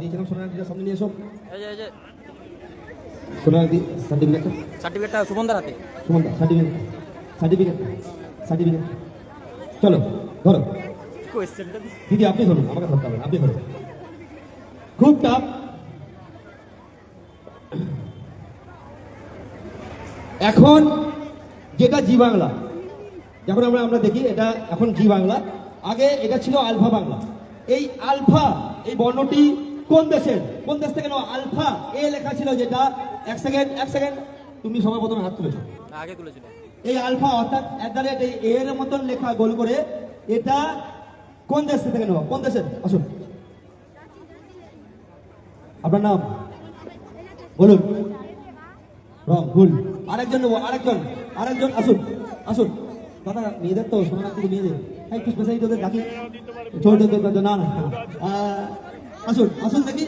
দিয়েছিলাম সোনালিটা সামনে নিয়ে এসো। সোনালি সার্টিফিকেটটা সার্টিফিকেটটা সুমনদার হাতে। সুমন্ত সার্টিফিকেট। সার্টিফিকেট। সার্টিফিকেট। চলো ধরো। দিদি আপনি ধরুন আমাকে ধরতে হবে আপনি ধরুন। খুব টাফ এখন যেটা জি বাংলা যখন আমরা আমরা দেখি এটা এখন জি বাংলা। আগে এটা ছিল আলফা বাংলা। এই আলফা এই বর্ণটি কোন দেশের? কোন দেশ থেকে নেওয়া আলফা এ লেখা ছিল যেটা এক সেকেন্ড এক সেকেন্ড তুমি সবার প্রথমে হাত তুলেছো। আগে তুলেছিল এই আলফা অর্থাৎ অ্যাট দ্য রেট এই এর মতন লেখা গোল করে এটা কোন দেশ থেকে নেওয়া কোন দেশের? আসুন। আপনার নাম? বলুন। রং ভুল। আরেকজন নেব আরেকজন। আরেকজন আসুন। আসুন। দাদা মেয়েদের তো সোনার মেয়েদের। হ্যাঁ একটু স্পেশালি তোদের ডাকি। ছোট না না আসুন আসুন দেখি।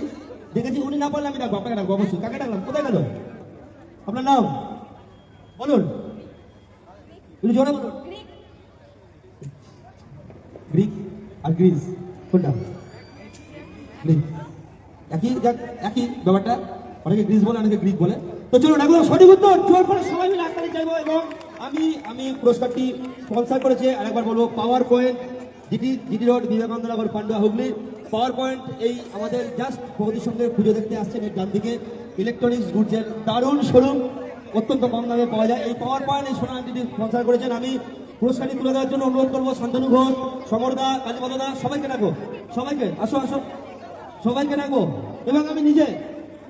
দেখেছি উনি না পারলে আমি ডাকবো, আপনাকে ডাকবো, অবশ্যই। কাকে ডাকলাম? কোথায় গেল? আপনার নাম? বলুন। একটু জোরে বলুন। গ্রিক আর গ্রিস, কোনটা? গ্রিক। একই একই ব্যাপারটা। অনেকে গ্রিস বলে, অনেকে গ্রিক বলে। তো চলুন একদম সঠিক উত্তর। জোর করে সবাই মিলে হাততালি চাইব এবং আমি আমি পুরস্কারটি স্পন্সর করেছে। আরেকবার বলব, power point GT GT road, Vivekananda Nagar, Pandua Hooghly. Power point এই আমাদের জাস্ট প্রগতির সঙ্গে পুজো দেখতে আসছেন এর ডান দিকে ইলেকট্রনিক্স গুডসের দারুণ শোরুম অত্যন্ত কম দামে পাওয়া যায়। এই পাওয়ার পয়েন্ট এই সোনা আন্টিটি স্পন্সর করেছেন আমি। পুরস্কারটি তুলে দেওয়ার জন্য অনুরোধ করব শান্তনু ঘোষ সমরদা কালীপদদা সবাইকে ডাকো। সবাইকে, আসো আসো। সবাইকে ডাকবো এবং আমি নিজে,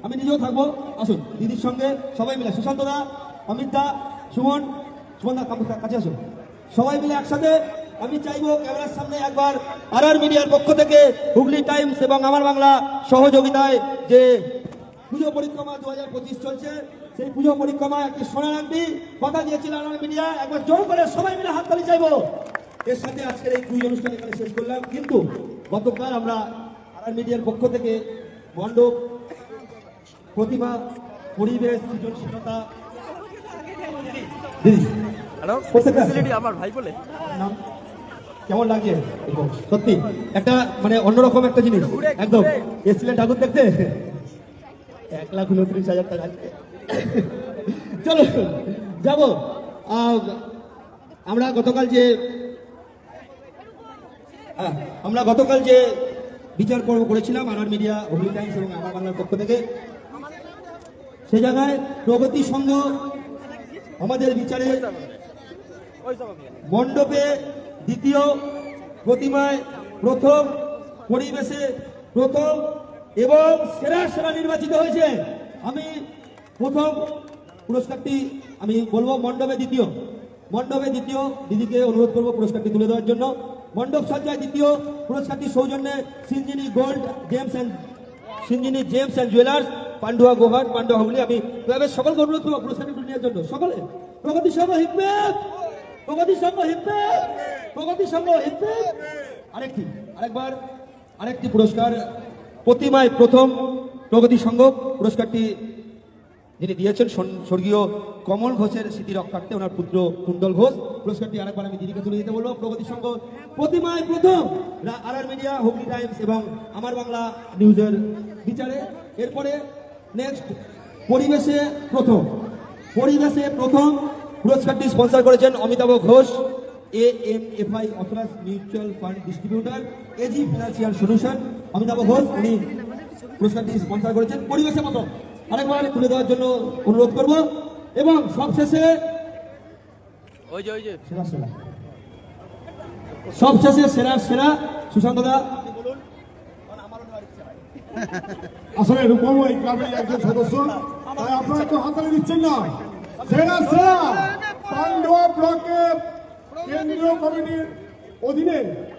আমি নিজেও থাকব। আসুন, দিদির সঙ্গে সবাই মিলে, সুশান্ত দা, অমিত দা, সুমন সুমন দা, কাছে আসুন। সবাই মিলে একসাথে আমি চাইব ক্যামেরার সামনে একবার আর আর মিডিয়ার পক্ষ থেকে হুগলি টাইমস এবং আমার বাংলা সহযোগিতায় যে পুজো পরিক্রমা দু হাজার পঁচিশ চলছে সেই পুজো পরিক্রমা একটি সোনার আংটি কথা দিয়েছিল আর মিডিয়া। একবার জোর করে সবাই মিলে হাততালি চাইব। এর সাথে আজকের এই পুজো অনুষ্ঠান এখানে শেষ করলাম। কিন্তু গতকাল আমরা আর মিডিয়ার পক্ষ থেকে মণ্ডপ প্রতিভা পরিবেশ সৃজনশীলতা হ্যালো ফেসিলিটি আমার ভাই বলে। নাম। কেমন লাগছে? সত্যি একটা মানে অন্যরকম একটা জিনিস। একদম। এসছিলেন ঠাকুর দেখতে? এক লাখ উনত্রিশ হাজার টাকা। চলো যাব। আমরা গতকাল যে আহ, আমরা গতকাল যে বিচার পর্ব করেছিলাম আর মিডিয়া হুগলি টাইমস এবং আমার বাংলার পক্ষ থেকে সে জায়গায় প্রগতি সংঘ আমাদের বিচারে মণ্ডপে দ্বিতীয় প্রতিমায় প্রথম পরিবেশে প্রথম এবং সেরা সেরা নির্বাচিত হয়েছে। আমি প্রথম পুরস্কারটি আমি বলব মণ্ডপে দ্বিতীয়। মণ্ডপে দ্বিতীয় দিদিকে অনুরোধ করব পুরস্কারটি তুলে দেওয়ার জন্য। মণ্ডপ সজ্জায় দ্বিতীয় পুরস্কারটি সৌজন্যে Sinjini gold gems and Sinjini gems and jewellers, Pandua Gohat Pandua Hooghly. আমি ক্লাবের সকলকে অনুরোধ করব পুরস্কারটি তুলে নেওয়ার জন্য। সকলে, প্রগতি সংঘ হিকমেত! প্রগতি সংঘ হিকমেত! প্রগতি সংঘ আরেকটি, আরেকবার, আরেকটি পুরস্কার। প্রতিমায় প্রথম প্রগতি সংঘ পুরস্কারটি যিনি দিয়েছেন স্বর্গীয় কমল ঘোষের স্মৃতি রক্ষার্থে ওনার পুত্র কুণ্ডল ঘোষ। পুরস্কারটি আরেকবার আমি দিদিকে তুলে দিতে বলব। প্রগতি সংঘ প্রতিমায় প্রথম R R media, Hooghly times এবং আমার বাংলা নিউজের বিচারে। এরপরে নেক্সট, পরিবেশে প্রথম পরিবেশে প্রথম পুরস্কারটি স্পন্সর করেছেন Amitabh Ghosh. A M F I authorise mutual fund distributor AG financial solution Amitabh Ghosh উনি পুরস্কারটি স্পন্সর করেছেন পরিবেশে মতো। আরেকবার তুলে দেওয়ার জন্য অনুরোধ করব। এবং সবশেষে ওই যে ওই যে। সেরা সেরা। সবশেষে সেরা সেরা। সুশান্ত দা। আসলে রূপম এই ক্লাবের একজন সদস্য তাই আপনারা একটু হাতালে দিচ্ছেন না। সেরা সেরা। পান্ডুয়া ব্লকের কেন্দ্রীয় কমিটির অধীনে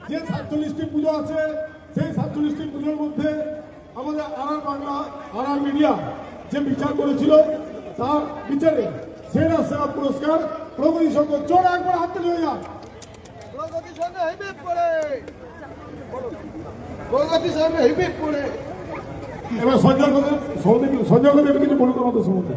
যে সাতচল্লিশটি পুজো আছে সেই সাতচল্লিশটি পুজোর মধ্যে আমাদের আড়ার বাংলা আড়ার মিডিয়া যে বিচার করেছিল তার বিচারে সেরা সেরা পুরস্কার প্রগতি সংঘ চোর একবার হাততালি হয়ে যান। প্রগতি সঙ্গে প্রগতি সঙ্গে এবার সঞ্জয় কথা সঞ্জয় কথা কিছু বলুন আমাদের সম্বন্ধে।